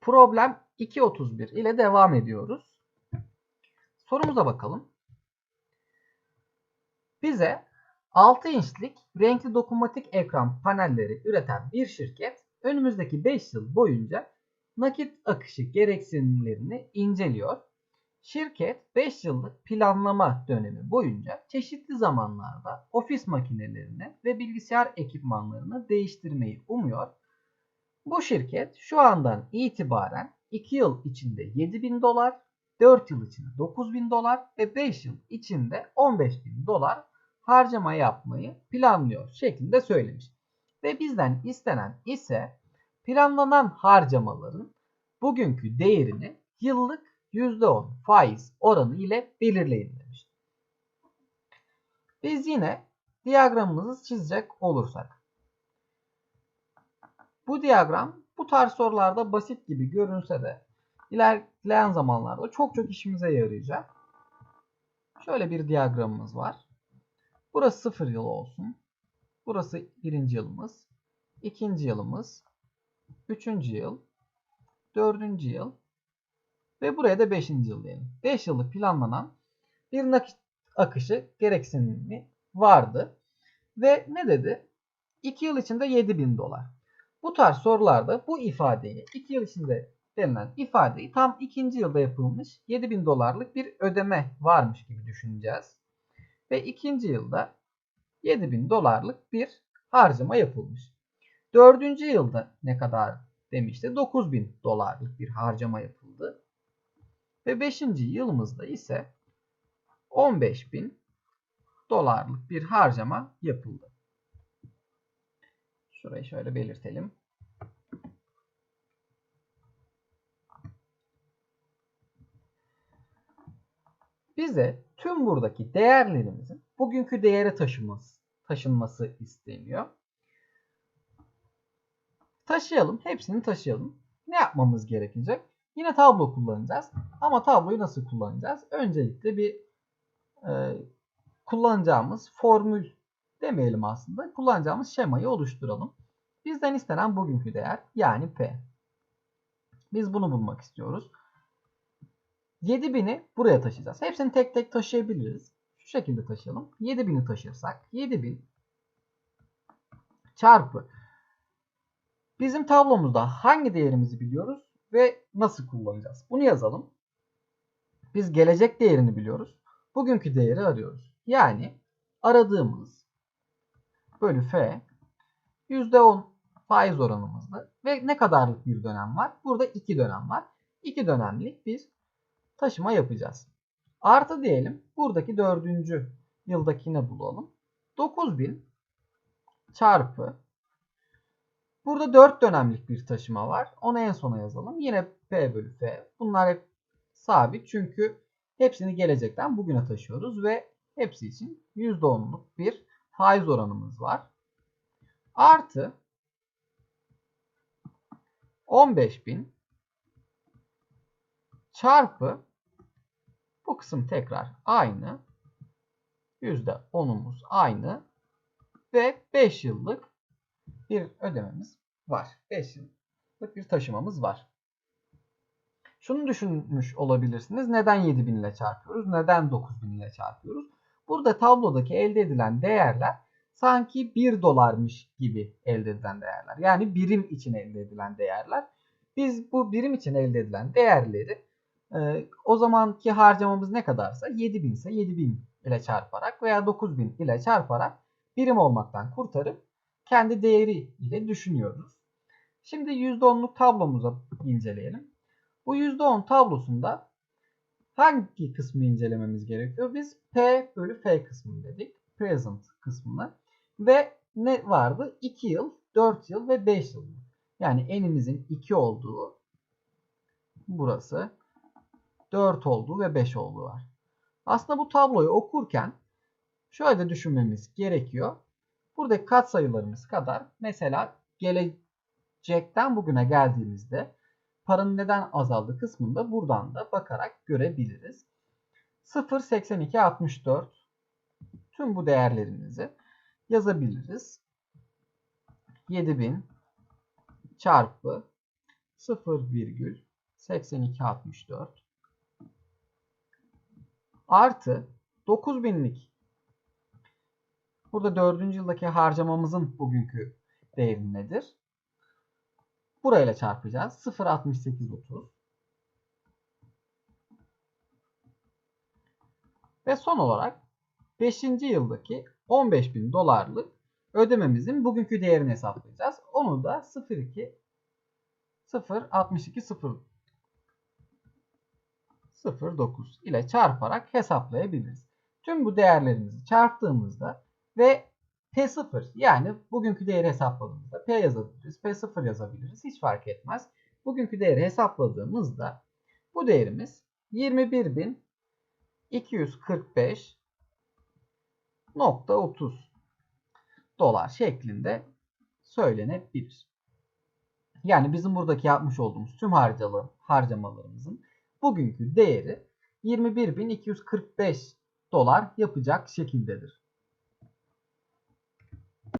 Problem 2.31 ile devam ediyoruz. Sorumuza bakalım. Bize 6 inçlik renkli dokunmatik ekran panelleri üreten bir şirket önümüzdeki 5 yıl boyunca nakit akışı gereksinimlerini inceliyor. Şirket 5 yıllık planlama dönemi boyunca çeşitli zamanlarda ofis makinelerini ve bilgisayar ekipmanlarını değiştirmeyi umuyor. Bu şirket şu andan itibaren 2 yıl içinde 7000 dolar, 4 yıl içinde 9000 dolar ve 5 yıl içinde 15000 dolar harcama yapmayı planlıyor şeklinde söylemiş. Ve bizden istenen ise planlanan harcamaların bugünkü değerini yıllık %10 faiz oranı ile belirleyin demiş. Biz yine diyagramımızı çizecek olursak. Bu diyagram bu tarz sorularda basit gibi görünse de ilerleyen zamanlarda çok çok işimize yarayacak. Şöyle bir diyagramımız var. Burası 0 yıl olsun. Burası birinci yılımız. ikinci yılımız. Üçüncü yıl. Dördüncü yıl. Ve buraya da 5. yıl diyelim. 5 yıllık planlanan bir nakit akışı gereksinimi vardı. Ve ne dedi? 2 yıl içinde 7000 dolar. Bu tarz sorularda bu ifadeyi 2 yıl içinde denilen ifadeyi tam 2. yılda yapılmış 7000 dolarlık bir ödeme varmış gibi düşüneceğiz. Ve 2. yılda 7000 dolarlık bir harcama yapılmış. 4. yılda ne kadar demişti? 9000 dolarlık bir harcama yapıldı. Ve 5. yılımızda ise 15.000 dolarlık bir harcama yapıldı. Şurayı şöyle belirtelim. Bize tüm buradaki değerlerimizin bugünkü değere taşıması, taşınması isteniyor. Taşıyalım. Hepsini taşıyalım. Ne yapmamız gerekecek? Yine tablo kullanacağız. Ama tabloyu nasıl kullanacağız? Öncelikle bir e, kullanacağımız formül demeyelim aslında. Kullanacağımız şemayı oluşturalım. Bizden istenen bugünkü değer yani P. Biz bunu bulmak istiyoruz. 7000'i buraya taşıyacağız. Hepsini tek tek taşıyabiliriz. Şu şekilde taşıyalım. 7000'i taşırsak 7000 çarpı bizim tablomuzda hangi değerimizi biliyoruz? ve nasıl kullanacağız? Bunu yazalım. Biz gelecek değerini biliyoruz. Bugünkü değeri arıyoruz. Yani aradığımız bölü f %10 faiz oranımızdı. Ve ne kadarlık bir dönem var? Burada 2 dönem var. 2 dönemlik bir taşıma yapacağız. Artı diyelim buradaki dördüncü yıldakini bulalım. 9000 çarpı Burada 4 dönemlik bir taşıma var. Onu en sona yazalım. Yine P bölü F. Bunlar hep sabit çünkü hepsini gelecekten bugüne taşıyoruz ve hepsi için %10'luk bir faiz oranımız var. Artı 15.000 çarpı bu kısım tekrar aynı. %10'umuz aynı ve 5 yıllık bir ödememiz var. 5 yıllık bir taşımamız var. Şunu düşünmüş olabilirsiniz. Neden 7000 ile çarpıyoruz? Neden 9000 ile çarpıyoruz? Burada tablodaki elde edilen değerler sanki 1 dolarmış gibi elde edilen değerler. Yani birim için elde edilen değerler. Biz bu birim için elde edilen değerleri e, o zamanki harcamamız ne kadarsa 7000 ise 7000 ile çarparak veya 9000 ile çarparak birim olmaktan kurtarıp kendi değeri ile düşünüyoruz. Şimdi %10'luk tablomuza inceleyelim. Bu %10 tablosunda hangi kısmı incelememiz gerekiyor? Biz P bölü F kısmını dedik. Present kısmını. Ve ne vardı? 2 yıl, 4 yıl ve 5 yıl. Yani enimizin 2 olduğu burası. 4 olduğu ve 5 olduğu var. Aslında bu tabloyu okurken şöyle düşünmemiz gerekiyor. Buradaki katsayılarımız kadar mesela gelecekten bugüne geldiğimizde paranın neden azaldığı kısmında buradan da bakarak görebiliriz. 0, 82, 64 tüm bu değerlerimizi yazabiliriz. 7000 çarpı 0,8264 artı 9000'lik burada 4. yıldaki harcamamızın bugünkü değeri nedir? Burayla çarpacağız. 0.6830 Ve son olarak 5. yıldaki 15.000 dolarlık ödememizin bugünkü değerini hesaplayacağız. Onu da 02 0.62 0 0.9 ile çarparak hesaplayabiliriz. Tüm bu değerlerimizi çarptığımızda ve P0 yani bugünkü değeri hesapladığımızda P yazabiliriz, P0 yazabiliriz. Hiç fark etmez. Bugünkü değeri hesapladığımızda bu değerimiz 21.245.30 dolar şeklinde söylenebilir. Yani bizim buradaki yapmış olduğumuz tüm harcalı, harcamalarımızın bugünkü değeri 21.245 dolar yapacak şekildedir.